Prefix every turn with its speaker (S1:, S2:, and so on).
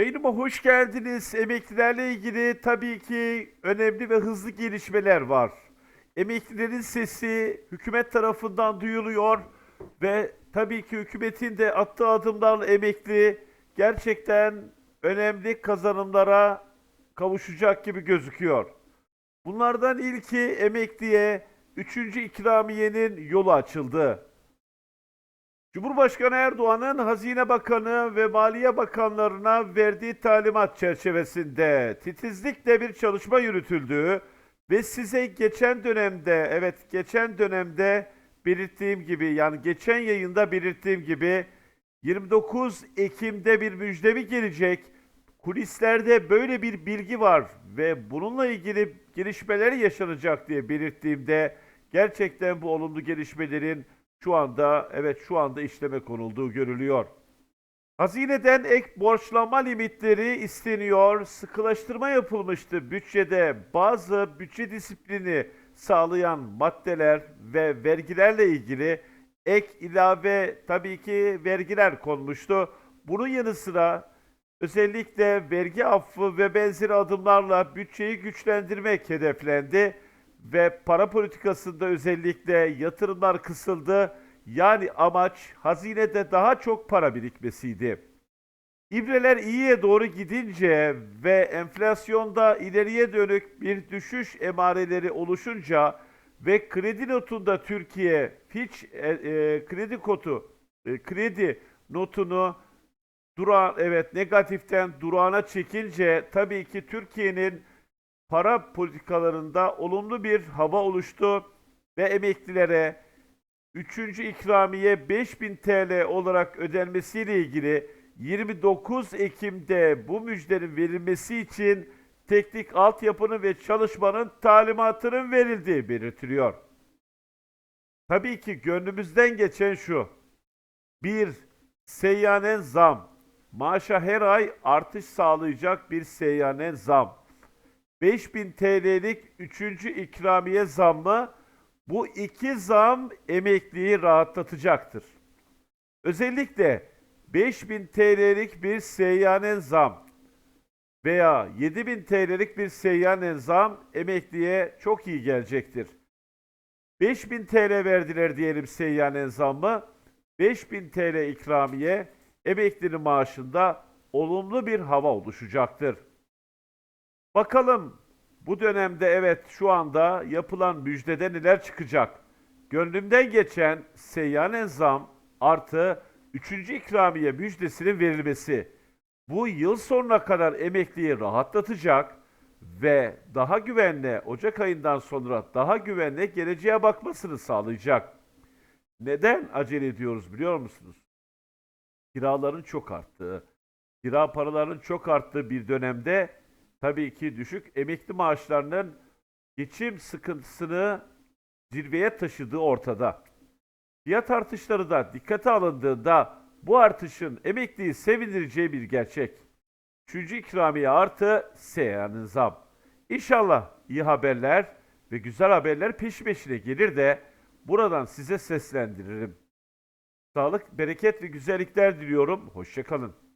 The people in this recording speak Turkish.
S1: Yayınıma hoş geldiniz. Emeklilerle ilgili tabii ki önemli ve hızlı gelişmeler var. Emeklilerin sesi hükümet tarafından duyuluyor ve tabii ki hükümetin de attığı adımlarla emekli gerçekten önemli kazanımlara kavuşacak gibi gözüküyor. Bunlardan ilki emekliye 3. ikramiyenin yolu açıldı. Cumhurbaşkanı Erdoğan'ın Hazine Bakanı ve Maliye Bakanlarına verdiği talimat çerçevesinde titizlikle bir çalışma yürütüldüğü ve size geçen dönemde, evet geçen dönemde belirttiğim gibi yani geçen yayında belirttiğim gibi 29 Ekim'de bir müjdemi gelecek. Kulislerde böyle bir bilgi var ve bununla ilgili gelişmeler yaşanacak diye belirttiğimde gerçekten bu olumlu gelişmelerin şu anda evet şu anda işleme konulduğu görülüyor. Hazineden ek borçlanma limitleri isteniyor. Sıkılaştırma yapılmıştı bütçede. Bazı bütçe disiplini sağlayan maddeler ve vergilerle ilgili ek ilave tabii ki vergiler konmuştu. Bunun yanı sıra özellikle vergi affı ve benzeri adımlarla bütçeyi güçlendirmek hedeflendi ve para politikasında özellikle yatırımlar kısıldı. Yani amaç hazinede daha çok para birikmesiydi. İbreler iyiye doğru gidince ve enflasyonda ileriye dönük bir düşüş emareleri oluşunca ve kredi notunda Türkiye Fitch e, e, kredi kotu e, kredi notunu dura evet negatiften durağına çekince tabii ki Türkiye'nin para politikalarında olumlu bir hava oluştu ve emeklilere 3. ikramiye 5000 TL olarak ödenmesiyle ilgili 29 Ekim'de bu müjdenin verilmesi için teknik altyapının ve çalışmanın talimatının verildiği belirtiliyor. Tabii ki gönlümüzden geçen şu. Bir, seyyanen zam. Maaşa her ay artış sağlayacak bir seyyanen zam. 5000 TL'lik 3. ikramiye zammı bu iki zam emekliyi rahatlatacaktır. Özellikle 5000 TL'lik bir seyyanen zam veya 7000 TL'lik bir seyyanen zam emekliye çok iyi gelecektir. 5000 TL verdiler diyelim seyyanen zammı. 5000 TL ikramiye emeklinin maaşında olumlu bir hava oluşacaktır. Bakalım bu dönemde evet şu anda yapılan müjdede neler çıkacak? Gönlümden geçen seyyanen zam artı 3. ikramiye müjdesinin verilmesi bu yıl sonuna kadar emekliyi rahatlatacak ve daha güvenli Ocak ayından sonra daha güvenli geleceğe bakmasını sağlayacak. Neden acele ediyoruz biliyor musunuz? Kiraların çok arttığı, kira paralarının çok arttığı bir dönemde tabii ki düşük emekli maaşlarının geçim sıkıntısını zirveye taşıdığı ortada. Fiyat artışları da dikkate alındığında bu artışın emekliyi sevindireceği bir gerçek. Üçüncü ikramiye artı seyyanın zam. İnşallah iyi haberler ve güzel haberler peş peşine gelir de buradan size seslendiririm. Sağlık, bereket ve güzellikler diliyorum. Hoşçakalın.